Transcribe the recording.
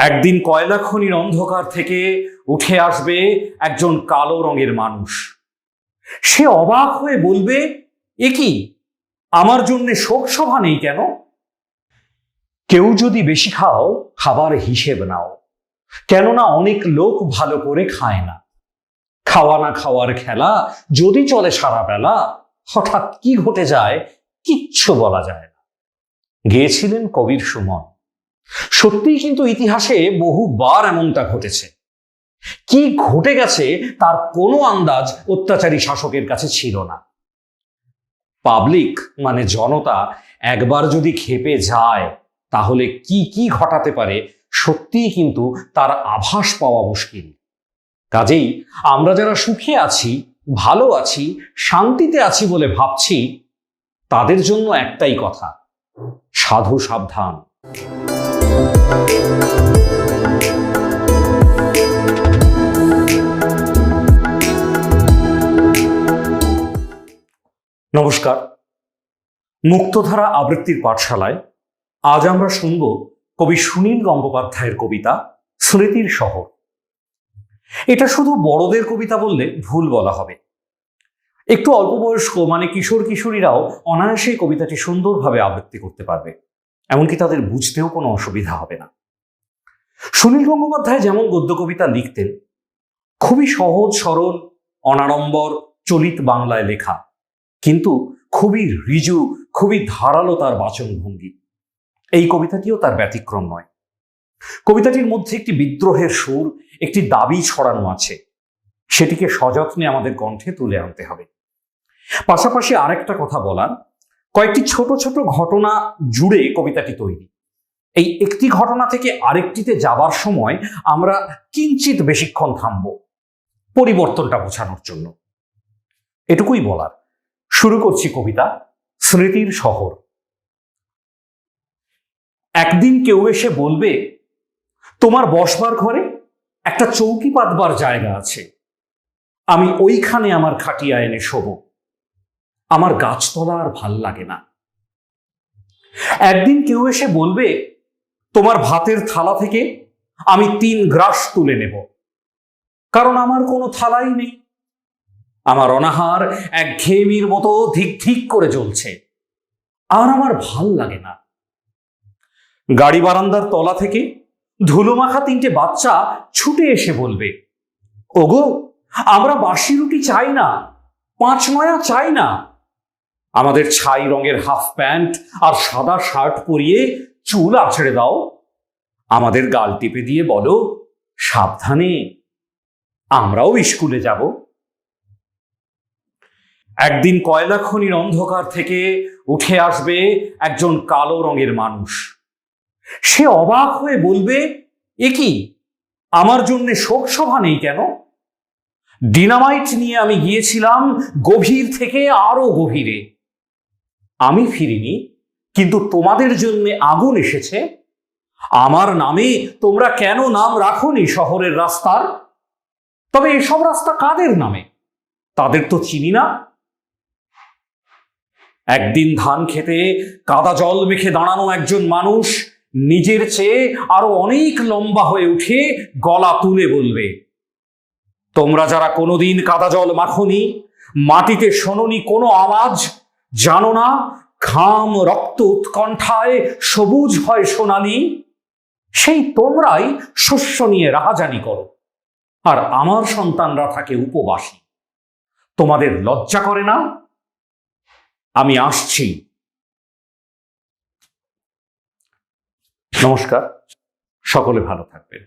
একদিন কয়লা খনির অন্ধকার থেকে উঠে আসবে একজন কালো রঙের মানুষ। সে অবাক হয়ে বলবে, এ কি? আমার জন্যে শোক সভা নেই কেন? কেউ যদি বেশি খাও, খাবার হিসেব নাও। কেননা অনেক লোক ভালো করে খায় না। খাওয়া না খাওয়ার খেলা যদি চলে সারা বেলা হঠাৎ কি ঘটে যায় কিচ্ছু বলা যায় না। গিয়েছিলেন কবির সুমন। সত্যিই কিন্তু ইতিহাসে বহুবার এমনটা ঘটেছে। কি ঘটে গেছে তার কোনো আন্দাজ অত্যাচারী শাসকের কাছে ছিল না। পাবলিক মানে জনতা একবার যদি খেপে যায়, তাহলে কি কি ঘটাতে পারে সত্যিই কিন্তু তার আভাস পাওয়া মুশকিল। কাজেই আমরা যারা সুখে আছি, ভালো আছি, শান্তিতে আছি বলে ভাবছি, তাদের জন্য একটাই কথা, সাধু সাবধান। নমস্কার। মুক্তধারা আবৃত্তির পাঠশালায় আজ আমরা শুনব কবি সুনীল গঙ্গোপাধ্যায়ের কবিতা, স্মৃতির শহর। এটা শুধু বড়দের কবিতা বললে ভুল বলা হবে। একটু অল্প বয়স্ক মানে কিশোর কিশোরীরাও অনায়াসেই কবিতাটি সুন্দরভাবে আবৃত্তি করতে পারবে। এমনকি তাদের বুঝতেও কোনো অসুবিধা হবে না। সুনীল গঙ্গোপাধ্যায় যেমন গদ্য কবিতা লিখতেন, খুবই সহজ, সরল, অনাড়ম্বর, চলিত বাংলায় লেখা, কিন্তু খুবই ঋজু খুবই ধারালো তার বাচনভঙ্গি। এই কবিতাটিও তার ব্যতিক্রম নয়। কবিতাটির মধ্যে একটি বিদ্রোহের সুর, একটি দাবি ছড়ানো আছে। সেটিকে সযত্নে আমাদের কণ্ঠে তুলে আনতে হবে। পাশাপাশি আরেকটা কথা বলার কয়েকটি ছোট ছোট ঘটনা জুড়ে কবিতাটি তৈরি। এই একটি ঘটনা থেকে আরেকটিতে যাবার সময় আমরা কিঞ্চিত বেশিক্ষণ থামব পরিবর্তনটা বোঝানোর জন্য। এটুকুই বলার। শুরু করছি কবিতা, স্মৃতির শহর। একদিন কেউ এসে বলবে, তোমার বসবার ঘরে একটা চৌকি পাতবার জায়গা আছে। আমি ওইখানে আমার খাটিয়া এনে শোব। আমার গাছতলা আর ভালো লাগে না। একদিন কেউ এসে বলবে, তোমার ভাতের থালা থেকে আমি তিন গ্রাস তুলে নেব। কারণ আমার কোনো থালাই নেই। আমার অনাহার এক ঘেমির মতো ধিক ধিক করে জ্বলছে। আর আমার ভালো লাগে না। গাড়ি বারান্দার তলা থেকে ধুলো মাখা তিনটে বাচ্চা ছুটে এসে বলবে, ওগো, আমরা বাসি রুটি চাই না, পাঁচ নয়া চাই না। আমাদের ছাই রঙের হাফ প্যান্ট আর সাদা শার্ট পরিয়ে চুল আছড়ে দাও। আমাদের গাল টিপে দিয়ে বলো, সাবধানে, আমরাও স্কুলে যাব। একদিন কয়লা খনির অন্ধকার থেকে উঠে আসবে একজন কালো রঙের মানুষ। সে অবাক হয়ে বলবে, এ কি? আমার জন্যে শোক সভা নেই কেন? ডিনামাইট নিয়ে আমি গিয়েছিলাম গভীর থেকে আরও গভীরে। আমি ফিরিনি, কিন্তু তোমাদের জন্য আগুন এসেছে। আমার নামে তোমরা কেন নাম রাখনি শহরের রাস্তার? তবে এসব রাস্তা কাদের নামে? তাদের তো চিনি না। একদিন ধান খেতে কাদা জল মেখে দাঁড়ানো একজন মানুষ নিজের চেয়ে আরও অনেক লম্বা হয়ে উঠে গলা তুলে বলবে, তোমরা যারা কোনোদিন কাদা জল মাখনি, মাটিতে শোনি কোনো আওয়াজ জানো না, ঘাম রক্ত উৎকণ্ঠায় সবুজ হয় সোনালি? সেই তোমরাই শস্য নিয়ে রাহাজানি করো, আর আমার সন্তানরা থাকে উপবাসী। তোমাদের লজ্জা করে না? আমি আসছি। নমস্কার, সকলে ভালো থাকবেন।